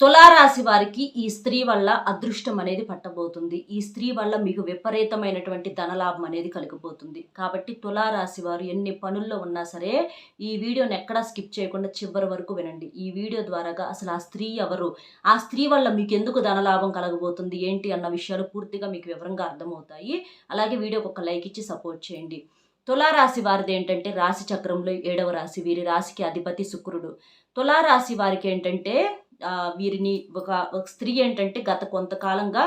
తులారాశి వారికి ఈ స్త్రీ వల్ల అదృష్టం అనేది పట్టబోతుంది. ఈ స్త్రీ వల్ల మీకు విపరీతమైనటువంటి ధనలాభం అనేది కలిగిపోతుంది. కాబట్టి తులారాశి వారు ఎన్ని పనుల్లో ఉన్నా సరే ఈ వీడియోని ఎక్కడా స్కిప్ చేయకుండా చివరి వరకు వినండి. ఈ వీడియో ద్వారాగా అసలు ఆ స్త్రీ ఎవరు? ఆ స్త్రీ వల్ల మీకు ఎందుకు ధనలాభం కలగబోతుంది? ఏంటి అన్న విషయాలు పూర్తిగా మీకు వివరంగా అర్థమవుతాయి. అలాగే వీడియోకి ఒక లైక్ ఇచ్చి సపోర్ట్ చేయండి. తులారాశి వారిది ఏంటంటే రాశి చక్రంలో ఏడవ రాశి. వీరి రాశికి అధిపతి శుక్రుడు. తులారాశి వారికి ఏంటంటే వీరిని ఒక ఒక స్త్రీ ఏంటంటే గత కొంతకాలంగా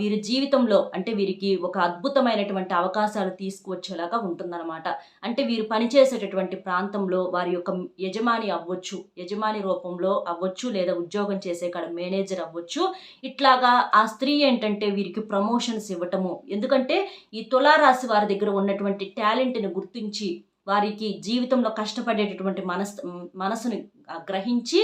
వీరి జీవితంలో అంటే వీరికి ఒక అద్భుతమైనటువంటి అవకాశాలు తీసుకువచ్చేలాగా ఉంటుందన్నమాట. అంటే వీరు పనిచేసేటటువంటి ప్రాంతంలో వారి యొక్క యజమాని అవ్వచ్చు యజమాని రూపంలో అవ్వచ్చు లేదా ఉద్యోగం చేసే కాడ మేనేజర్ అవ్వచ్చు. ఇట్లాగా ఆ స్త్రీ ఏంటంటే వీరికి ప్రమోషన్స్ ఇవ్వటము. ఎందుకంటే ఈ తులారాశి వారి దగ్గర ఉన్నటువంటి టాలెంట్ని గుర్తించి వారికి జీవితంలో కష్టపడేటటువంటి మనస్ మనసుని గ్రహించి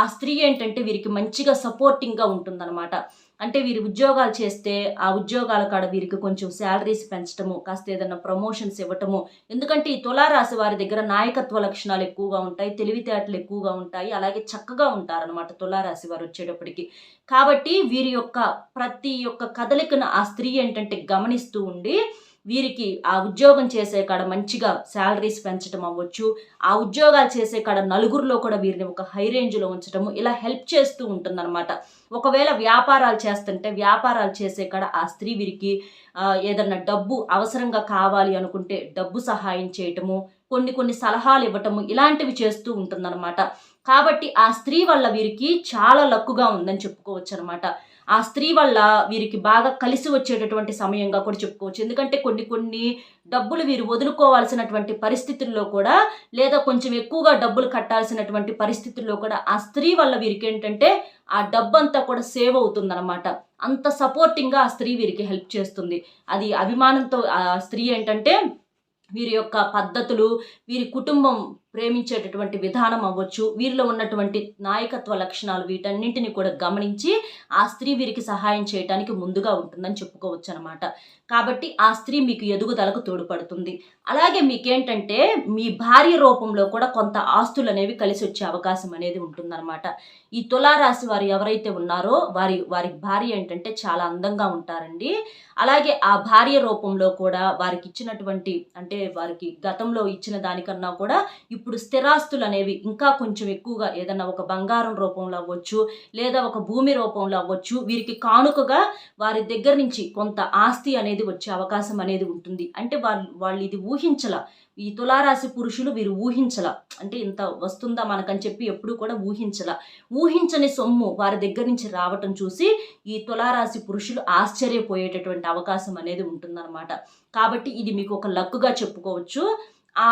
ఆ స్త్రీ ఏంటంటే వీరికి మంచిగా సపోర్టింగ్గా ఉంటుందన్నమాట. అంటే వీరు ఉద్యోగాలు చేస్తే ఆ ఉద్యోగాల కాడ వీరికి కొంచెం శాలరీస్ పెంచడము కాస్త ఏదైనా ప్రమోషన్స్ ఇవ్వటము. ఎందుకంటే ఈ తులారాశి వారి దగ్గర నాయకత్వ లక్షణాలు ఎక్కువగా ఉంటాయి తెలివితేటలు ఎక్కువగా ఉంటాయి అలాగే చక్కగా ఉంటారనమాట తులారాశి వారు వచ్చేటప్పటికి. కాబట్టి వీరి యొక్క ప్రతి ఒక్క కదలికను ఆ స్త్రీ ఏంటంటే గమనిస్తూ ఉండి వీరికి ఆ ఉద్యోగం చేసే కాడ మంచిగా శాలరీస్ పెంచడం అవ్వచ్చు. ఆ ఉద్యోగాలు చేసే కాడ నలుగురిలో కూడా వీరిని ఒక హై రేంజ్లో ఉంచడము ఇలా హెల్ప్ చేస్తూ ఉంటుందన్నమాట. ఒకవేళ వ్యాపారాలు చేస్తుంటే వ్యాపారాలు చేసే కాడ ఆ స్త్రీ వీరికి ఏదన్నా డబ్బు అవసరంగా కావాలి అనుకుంటే డబ్బు సహాయం చేయటము కొన్ని కొన్ని సలహాలు ఇవ్వటము ఇలాంటివి చేస్తూ ఉంటుందన్నమాట. కాబట్టి ఆ స్త్రీ వల్ల వీరికి చాలా లక్కుగా ఉందని చెప్పుకోవచ్చు అనమాట ఆ స్త్రీ వల్ల వీరికి బాగా కలిసి వచ్చేటటువంటి సమయంగా కూడా చెప్పుకోవచ్చు. ఎందుకంటే కొన్ని కొన్ని డబ్బులు వీరు వదులుకోవాల్సినటువంటి పరిస్థితుల్లో కూడా లేదా కొంచెం ఎక్కువగా డబ్బులు కట్టాల్సినటువంటి పరిస్థితుల్లో కూడా ఆ స్త్రీ వల్ల వీరికి ఏంటంటే ఆ డబ్బంతా కూడా సేవ్ అవుతుందన్నమాట. అంత సపోర్టింగ్గా ఆ స్త్రీ వీరికి హెల్ప్ చేస్తుంది. అది అభిమానంతో ఆ స్త్రీ ఏంటంటే వీరి యొక్క పద్ధతులు వీరి కుటుంబం ప్రేమించేటటువంటి విధానం అవ్వచ్చు. వీరిలో ఉన్నటువంటి నాయకత్వ లక్షణాలు వీటన్నింటిని కూడా గమనించి ఆ స్త్రీ వీరికి సహాయం చేయడానికి ముందుగా ఉంటుందని చెప్పుకోవచ్చు అనమాట కాబట్టి ఆ స్త్రీ మీకు ఎదుగుదలకు తోడ్పడుతుంది. అలాగే మీకేంటంటే మీ భార్య రూపంలో కూడా కొంత ఆస్తులు అనేవి కలిసి వచ్చే అవకాశం అనేది ఉంటుందన్నమాట. ఈ తులారాశి వారు ఎవరైతే ఉన్నారో వారి వారి భార్య ఏంటంటే చాలా అందంగా ఉంటారండి. అలాగే ఆ భార్య రూపంలో కూడా వారికి ఇచ్చినటువంటి అంటే వారికి గతంలో ఇచ్చిన దానికన్నా కూడా ఇప్పుడు స్థిరాస్తులు అనేవి ఇంకా కొంచెం ఎక్కువగా ఏదన్నా ఒక బంగారం రూపంలో అవ్వచ్చు లేదా ఒక భూమి రూపంలో అవ్వచ్చు వీరికి కానుకగా వారి దగ్గర నుంచి కొంత ఆస్తి అనేది వచ్చే అవకాశం అనేది ఉంటుంది. అంటే వాళ్ళు వాళ్ళు ఇది ఊహించల. ఈ తులారాశి పురుషులు వీరు ఊహించల. అంటే ఇంత వస్తుందా మనకని చెప్పి ఎప్పుడు కూడా ఊహించల. ఊహించని సొమ్ము వారి దగ్గర నుంచి రావటం చూసి ఈ తులారాశి పురుషులు ఆశ్చర్యపోయేటటువంటి అవకాశం అనేది ఉంటుందన్నమాట. కాబట్టి ఇది మీకు ఒక లక్కుగా చెప్పుకోవచ్చు. ఆ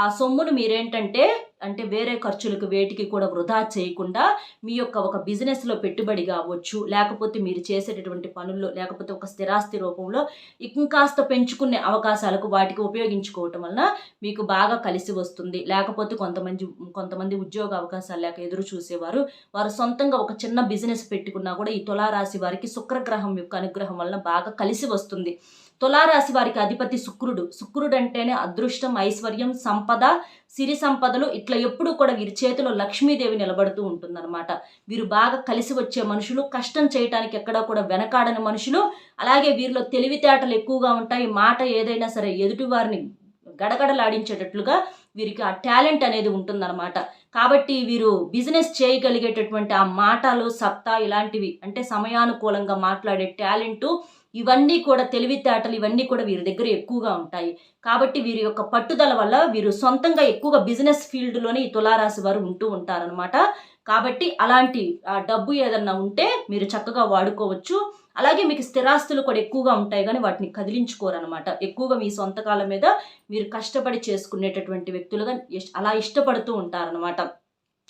ఆ సొమ్మును మీరేంటంటే అంటే వేరే ఖర్చులకు వేటికి కూడా వృధా చేయకుండా మీ యొక్క ఒక బిజినెస్లో పెట్టుబడి కావచ్చు లేకపోతే మీరు చేసేటటువంటి పనుల్లో లేకపోతే ఒక స్థిరాస్తి రూపంలో ఇంకాస్త పెంచుకునే అవకాశాలకు వాటికి ఉపయోగించుకోవటం వలన మీకు బాగా కలిసి వస్తుంది. లేకపోతే కొంతమంది కొంతమంది ఉద్యోగ అవకాశాలు లేక ఎదురు చూసేవారు వారు సొంతంగా ఒక చిన్న బిజినెస్ పెట్టుకున్నా కూడా ఈ తులారాశి వారికి శుక్రగ్రహం యొక్క అనుగ్రహం వలన బాగా కలిసి వస్తుంది. తులారాశి వారికి అధిపతి శుక్రుడు. శుక్రుడు అంటేనే అదృష్టం ఐశ్వర్యం సంపద సిరి సంపదలు. ఇట్లా ఎప్పుడు కూడా వీరి చేతిలో లక్ష్మీదేవి నిలబడుతూ ఉంటుందన్నమాట. వీరు బాగా కలిసి వచ్చే మనుషులు కష్టం చేయటానికి ఎక్కడా కూడా వెనకాడని మనుషులు. అలాగే వీరిలో తెలివితేటలు ఎక్కువగా ఉంటాయి. మాట ఏదైనా సరే ఎదుటి వారిని గడగడలాడించేటట్లుగా వీరికి ఆ టాలెంట్ అనేది ఉంటుందన్నమాట. కాబట్టి వీరు బిజినెస్ చేయగలిగేటటువంటి ఆ మాటలు సత్తా ఇలాంటివి అంటే సమయానుకూలంగా మాట్లాడే టాలెంటు ఇవన్నీ కూడా తెలివితేటలు ఇవన్నీ కూడా వీరి దగ్గర ఎక్కువగా ఉంటాయి. కాబట్టి వీరి యొక్క పట్టుదల వల్ల వీరు సొంతంగా ఎక్కువగా బిజినెస్ ఫీల్డ్లోనే ఈ తులారాశి వారు ఉంటూ ఉంటారనమాట కాబట్టి అలాంటి ఆ డబ్బు ఏదన్నా ఉంటే మీరు చక్కగా వాడుకోవచ్చు. అలాగే మీకు స్థిరాస్తులు కూడా ఎక్కువగా ఉంటాయి కానీ వాటిని కదిలించుకోరనమాట ఎక్కువగా మీ సొంత కాలం మీద మీరు కష్టపడి చేసుకునేటటువంటి వ్యక్తులుగా అలా ఇష్టపడుతూ ఉంటారనమాట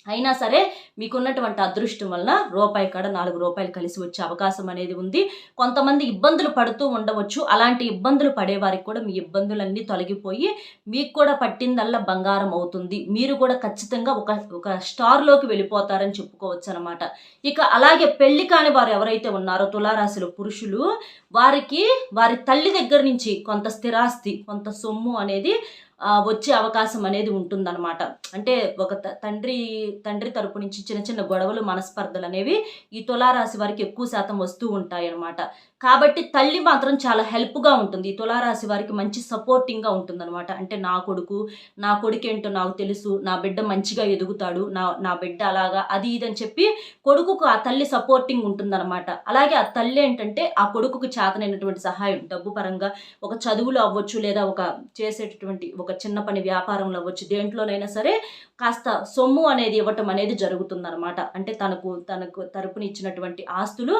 అయినా సరే మీకున్నటువంటి అదృష్టం వలన రూపాయి కాడ నాలుగు రూపాయలు కలిసి వచ్చే అవకాశం అనేది ఉంది. కొంతమంది ఇబ్బందులు పడుతూ ఉండవచ్చు. అలాంటి ఇబ్బందులు పడేవారికి కూడా మీ ఇబ్బందులన్నీ తొలగిపోయి మీకు కూడా పట్టిందల్లా బంగారం అవుతుంది. మీరు కూడా ఖచ్చితంగా ఒక ఒక స్టార్లోకి వెళ్ళిపోతారని చెప్పుకోవచ్చు అనమాట ఇక అలాగే పెళ్ళి కాని వారు ఎవరైతే ఉన్నారో తులారాశిలో పురుషులు వారికి వారి తల్లి దగ్గర నుంచి కొంత స్థిరాస్తి కొంత సొమ్ము అనేది వచ్చే అవకాశం అనేది ఉంటుందన్నమాట. అంటే ఒక త- తండ్రి తండ్రి తరపు నుంచి చిన్న చిన్న గొడవలు మనస్పర్ధలు అనేవి ఈ తులారాశి వారికి ఎక్కువ శాతం వస్తూ ఉంటాయి అనమాట కాబట్టి తల్లి మాత్రం చాలా హెల్ప్గా ఉంటుంది. ఈ తులారాశి వారికి మంచి సపోర్టింగ్గా ఉంటుందన్నమాట. అంటే నా కొడుకు నా కొడుకు ఏంటో నాకు తెలుసు నా బిడ్డ మంచిగా ఎదుగుతాడు నా నా బిడ్డ అలాగా అది ఇది అని చెప్పి కొడుకుకు ఆ తల్లి సపోర్టింగ్ ఉంటుందన్నమాట. అలాగే ఆ తల్లి ఏంటంటే ఆ కొడుకుకు చేతనైనటువంటి సహాయం డబ్బు పరంగా ఒక చదువులో అవ్వచ్చు లేదా ఒక చేసేటటువంటి ఒక చిన్న పని వ్యాపారంలో వచ్చి దేంట్లోనైనా సరే కాస్త సొమ్ము అనేది ఇవ్వటం అనేది జరుగుతుందన్నమాట. అంటే తనకు తనకు తరపున ఇచ్చినటువంటి ఆస్తులు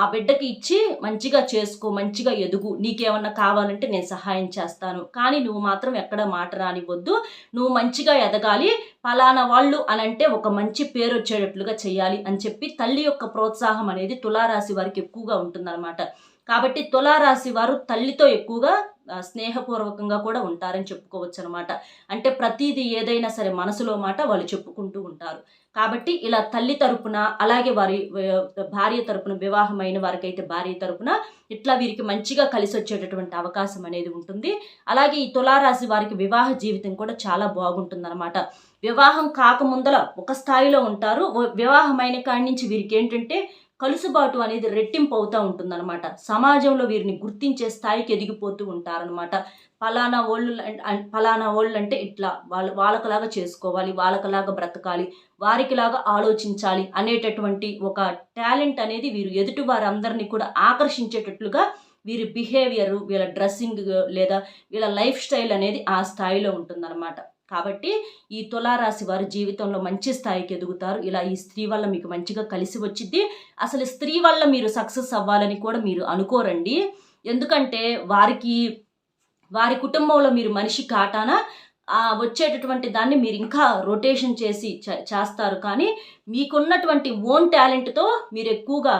ఆ బిడ్డకి ఇచ్చి మంచిగా చేసుకో మంచిగా ఎదుగు నీకేమన్నా కావాలంటే నేను సహాయం చేస్తాను. కానీ నువ్వు మాత్రం ఎక్కడ మాట రానివ్వద్దు. నువ్వు మంచిగా ఎదగాలి. పలానా వాళ్ళు అని అంటే ఒక మంచి పేరు వచ్చేటట్లుగా చేయాలి అని చెప్పి తల్లి యొక్క ప్రోత్సాహం అనేది తులారాశి వారికి ఎక్కువగా ఉంటుందన్నమాట. కాబట్టి తులారాశి వారు తల్లితో ఎక్కువగా స్నేహపూర్వకంగా కూడా ఉంటారని చెప్పుకోవచ్చు అనమాట అంటే ప్రతిదీ ఏదైనా సరే మనసులో మాట వాళ్ళు చెప్పుకుంటూ ఉంటారు. కాబట్టి ఇలా తల్లి తరపున అలాగే వారి భార్య తరపున వివాహమైన వారికైతే భార్య తరపున ఇట్లా వీరికి మంచిగా కలిసి వచ్చేటటువంటి అవకాశం అనేది ఉంటుంది. అలాగే ఈ తులారాశి వారికి వివాహ జీవితం కూడా చాలా బాగుంటుందన్నమాట. వివాహం కాకముందల ఒక స్థాయిలో ఉంటారు. వివాహమైన కాడి నుంచి వీరికి ఏంటంటే కలుసుబాటు అనేది రెట్టింపు అవుతూ ఉంటుందన్నమాట. సమాజంలో వీరిని గుర్తించే స్థాయికి ఎదిగిపోతూ ఉంటారనమాట ఫలానా ఓళ్ళు ఫలానా ఓళ్ళు అంటే ఇట్లా వాళ్ళ వాళ్ళకలాగా చేసుకోవాలి వాళ్ళకలాగా బ్రతకాలి వారికిలాగా ఆలోచించాలి అనేటటువంటి ఒక టాలెంట్ అనేది వీరు ఎదుటి వారందరినీ కూడా ఆకర్షించేటట్లుగా వీరి బిహేవియర్ వీళ్ళ డ్రెస్సింగ్ లేదా వీళ్ళ లైఫ్ స్టైల్ అనేది ఆ స్థాయిలో ఉంటుందన్నమాట. కాబట్టి ఈ తులారాశి వారు జీవితంలో మంచి స్థాయికి ఎదుగుతారు. ఇలా ఈ స్త్రీ వల్ల మీకు మంచిగా కలిసి వచ్చింది అసలు స్త్రీ వల్ల మీరు సక్సెస్ అవ్వాలని కూడా మీరు అనుకోరండి. ఎందుకంటే వారికి వారి కుటుంబంలో మీరు మనిషి కాటాన వచ్చేటటువంటి దాన్ని మీరు ఇంకా రొటేషన్ చేసి చేస్తారు. కానీ మీకున్నటువంటి ఓన్ టాలెంట్తో మీరు ఎక్కువగా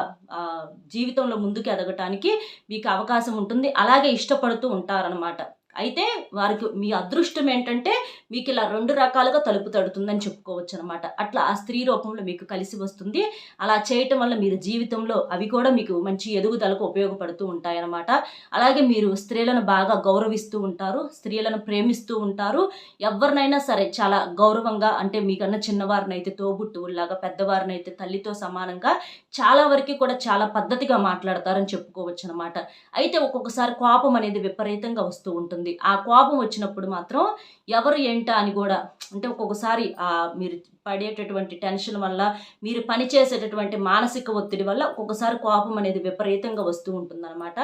జీవితంలో ముందుకు ఎదగటానికి మీకు అవకాశం ఉంటుంది. అలాగే ఇష్టపడుతూ ఉంటారనమాట అయితే వారికి మీ అదృష్టం ఏంటంటే మీకు ఇలా రెండు రకాలుగా తలుపు తడుతుందని చెప్పుకోవచ్చు అనమాట అట్లా ఆ స్త్రీ రూపంలో మీకు కలిసి వస్తుంది. అలా చేయటం వల్ల మీరు జీవితంలో అవి కూడా మీకు మంచి ఎదుగుదలకు ఉపయోగపడుతూ ఉంటాయన్నమాట అలాగే మీరు స్త్రీలను బాగా గౌరవిస్తూ ఉంటారు స్త్రీలను ప్రేమిస్తూ ఉంటారు. ఎవరినైనా సరే చాలా గౌరవంగా అంటే మీకన్నా చిన్నవారినైతే తోబుట్టువుల్లాగా పెద్దవారినైతే తల్లితో సమానంగా చాలా వరకు కూడా చాలా పద్ధతిగా మాట్లాడతారని చెప్పుకోవచ్చు అనమాట అయితే ఒక్కొక్కసారి కోపం అనేది విపరీతంగా వస్తూ ఉంటుంది. ఆ కోపం వచ్చినప్పుడు మాత్రం ఎవరు ఏంటా అని కూడా అంటే ఒక్కొక్కసారి ఆ మీరు పడేటటువంటి టెన్షన్ వల్ల మీరు పని చేసేటటువంటి మానసిక ఒత్తిడి వల్ల ఒక్కొక్కసారి కోపం అనేది విపరీతంగా వస్తూ ఉంటుందన్నమాట.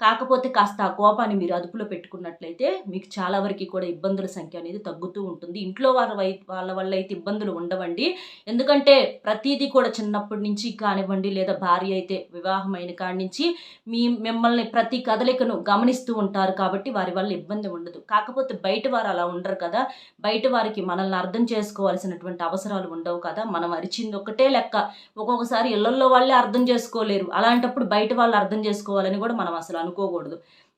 కాకపోతే కాస్త ఆ కోపాన్ని మీరు అదుపులో పెట్టుకున్నట్లయితే మీకు చాలా వరకు కూడా ఇబ్బందుల సంఖ్య అనేది తగ్గుతూ ఉంటుంది. ఇంట్లో వారి వాళ్ళ వల్ల అయితే ఇబ్బందులు ఉండవండి. ఎందుకంటే ప్రతిదీ కూడా చిన్నప్పటి నుంచి కానివ్వండి లేదా భార్య అయితే వివాహం అయిన కాడి నుంచి మీ మిమ్మల్ని ప్రతి కదలికను గమనిస్తూ ఉంటారు కాబట్టి వారి వల్ల ఇబ్బంది ఉండదు. కాకపోతే బయట వారు అలా ఉండరు కదా. బయట వారికి మనల్ని అర్థం చేసుకోవాల్సినటువంటి అవసరాలు ఉండవు కదా? మనం అరిచింది ఒకటే లెక్క. ఒక్కొక్కసారి ఇళ్ళల్లో వాళ్ళే అర్థం చేసుకోలేరు. అలాంటప్పుడు బయట వాళ్ళు అర్థం చేసుకోవాలని కూడా మనం అసలు అనుకోకూడదు.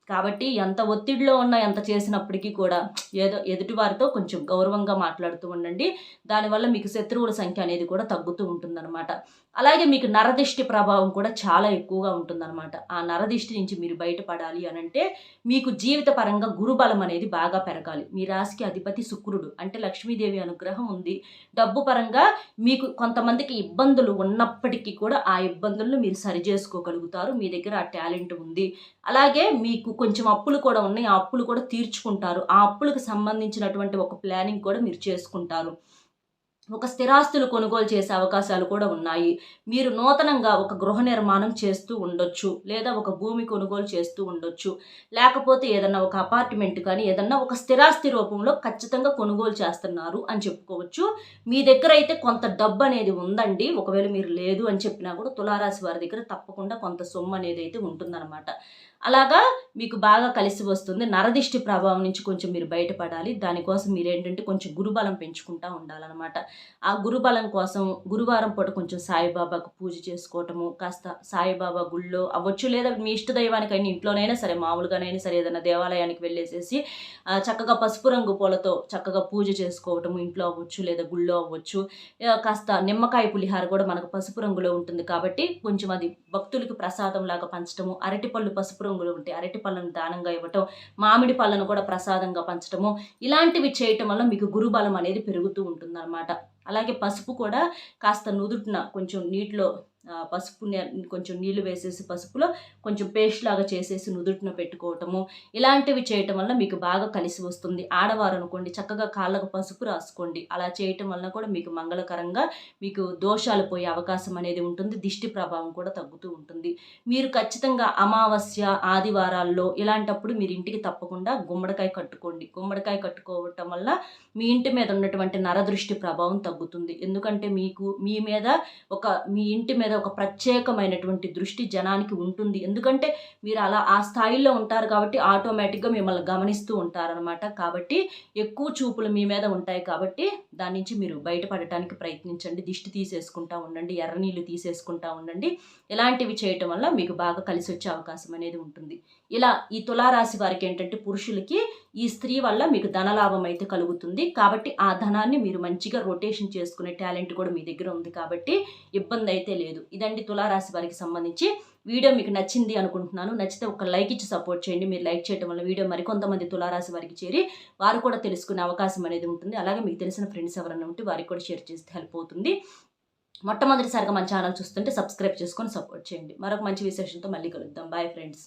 కాబట్టి ఎంత ఒత్తిడిలో ఉన్నా ఎంత చేసినప్పటికీ కూడా ఏదో ఎదుటి వారితో కొంచెం గౌరవంగా మాట్లాడుతూ ఉండండి. దానివల్ల మీకు శత్రువుల సంఖ్య అనేది కూడా తగ్గుతూ ఉంటుందన్నమాట. అలాగే మీకు నరదిష్టి ప్రభావం కూడా చాలా ఎక్కువగా ఉంటుందన్నమాట. ఆ నరదిష్టి నుంచి మీరు బయటపడాలి అని అంటే మీకు జీవిత పరంగా గురుబలం అనేది బాగా పెరగాలి. మీ రాశికి అధిపతి శుక్రుడు అంటే లక్ష్మీదేవి అనుగ్రహం ఉంది. డబ్బు పరంగా మీకు కొంతమందికి ఇబ్బందులు ఉన్నప్పటికీ కూడా ఆ ఇబ్బందులను మీరు సరి చేసుకోగలుగుతారు. మీ దగ్గర ఆ టాలెంట్ ఉంది. అలాగే మీకు కొంచెం అప్పులు కూడా ఉన్నాయి. ఆ అప్పులు కూడా తీర్చుకుంటారు. ఆ అప్పులకు సంబంధించినటువంటి ఒక ప్లానింగ్ కూడా మీరు చేసుకుంటారు. ఒక స్థిరాస్తులు కొనుగోలు చేసే అవకాశాలు కూడా ఉన్నాయి. మీరు నూతనంగా ఒక గృహ నిర్మాణం చేస్తూ ఉండొచ్చు లేదా ఒక భూమి కొనుగోలు చేస్తూ ఉండొచ్చు. లేకపోతే ఏదన్నా ఒక అపార్ట్మెంట్ కానీ ఏదన్నా ఒక స్థిరాస్తి రూపంలో ఖచ్చితంగా కొనుగోలు చేస్తున్నారు అని చెప్పుకోవచ్చు. మీ దగ్గర అయితే కొంత డబ్బు అనేది ఉందండి ఒకవేళ మీరు లేదు అని చెప్పినా కూడా తులారాశి వారి దగ్గర తప్పకుండా కొంత సొమ్ము అనేది అయితే ఉంటుందన్నమాట. అలాగా మీకు బాగా కలిసి వస్తుంది. నరదిష్టి ప్రభావం నుంచి కొంచెం మీరు బయటపడాలి. దానికోసం మీరు ఏంటంటే కొంచెం గురుబలం పెంచుకుంటూ ఉండాలన్నమాట. ఆ గురుబలం కోసం గురువారం పూట కొంచెం సాయిబాబాకు పూజ చేసుకోవటము కాస్త సాయిబాబా గుళ్ళో అవ్వచ్చు లేదా మీ ఇష్ట దైవానికైనా ఇంట్లోనైనా సరే మామూలుగానైనా సరే ఏదైనా దేవాలయానికి వెళ్ళేసేసి చక్కగా పసుపు రంగు పూలతో చక్కగా పూజ చేసుకోవటము ఇంట్లో అవ్వచ్చు లేదా గుళ్ళో అవ్వచ్చు. కాస్త నిమ్మకాయ పులిహార కూడా మనకు పసుపు రంగులో ఉంటుంది కాబట్టి కొంచెం అది భక్తులకి ప్రసాదం లాగా పంచటము అరటిపళ్ళు పసుపు రంగులు ఉంటాయి అరటి పళ్ళను దానంగా ఇవ్వటం మామిడి పళ్ళను కూడా ప్రసాదంగా పంచడము ఇలాంటివి చేయటం వల్ల మీకు గురుబలం అనేది పెరుగుతూ ఉంటుందన్నమాట. అలాగే పసుపు కూడా కాస్త నుదుటిన కొంచెం నీటిలో పసుపు కొంచెం నీళ్ళు వేసేసి పసుపులో కొంచెం పేస్ట్ లాగా చేసేసి నుదుటిన పెట్టుకోవటము ఇలాంటివి చేయటం వల్ల మీకు బాగా కలిసి వస్తుంది. ఆడవారు అనుకోండి చక్కగా కాళ్ళకు పసుపు రాసుకోండి. అలా చేయటం వల్ల కూడా మీకు మంగళకరంగా మీకు దోషాలు పోయే అవకాశం అనేది ఉంటుంది దిష్టి ప్రభావం కూడా తగ్గుతూ ఉంటుంది. మీరు ఖచ్చితంగా అమావాస్య ఆదివారాల్లో ఇలాంటప్పుడు మీరు ఇంటికి తప్పకుండా గుమ్మడికాయ కట్టుకోండి. గుమ్మడికాయ కట్టుకోవటం వల్ల మీ ఇంటి మీద ఉన్నటువంటి నరదృష్టి ప్రభావం తగ్గుతుంది. ఎందుకంటే మీకు మీ మీద ఒక మీ ఇంటి మీద మీద ఒక ప్రత్యేకమైనటువంటి దృష్టి జనానికి ఉంటుంది. ఎందుకంటే మీరు అలా ఆ స్థాయిలో ఉంటారు కాబట్టి ఆటోమేటిక్గా మిమ్మల్ని గమనిస్తూ ఉంటారనమాట కాబట్టి ఎక్కువ చూపులు మీ మీద ఉంటాయి కాబట్టి దాని నుంచి మీరు బయటపడటానికి ప్రయత్నించండి. దిష్టి తీసేసుకుంటా ఉండండి ఎర్ర నీళ్ళు తీసేసుకుంటా ఉండండి. ఇలాంటివి చేయటం వల్ల మీకు బాగా కలిసి వచ్చే అవకాశం అనేది ఉంటుంది. ఇలా ఈ తులారాశి వారికి ఏంటంటే పురుషులకి ఈ స్త్రీ వల్ల మీకు ధనలాభం అయితే కలుగుతుంది. కాబట్టి ఆ ధనాన్ని మీరు మంచిగా రొటేషన్ చేసుకునే టాలెంట్ కూడా మీ దగ్గర ఉంది కాబట్టి ఇబ్బంది అయితే లేదు. ఇదండి తులారాశి వారికి సంబంధించి వీడియో మీకు నచ్చింది అనుకుంటున్నాను. నచ్చితే ఒక లైక్ ఇచ్చి సపోర్ట్ చేయండి. మీరు లైక్ చేయడం వల్ల వీడియో మరికొంతమంది తులారాశి వారికి చేరి వారు కూడా తెలుసుకునే అవకాశం అనేది ఉంటుంది. అలాగే మీకు తెలిసిన ఫ్రెండ్స్ ఎవరైనా ఉంటే వారికి కూడా షేర్ చేస్తే హెల్ప్ అవుతుంది. మొట్టమొదటిసారిగా మన ఛానల్ చూస్తుంటే సబ్స్క్రైబ్ చేసుకొని సపోర్ట్ చేయండి. మరొక మంచి విశేషంతో మళ్ళీ కలుద్దాం. Bye friends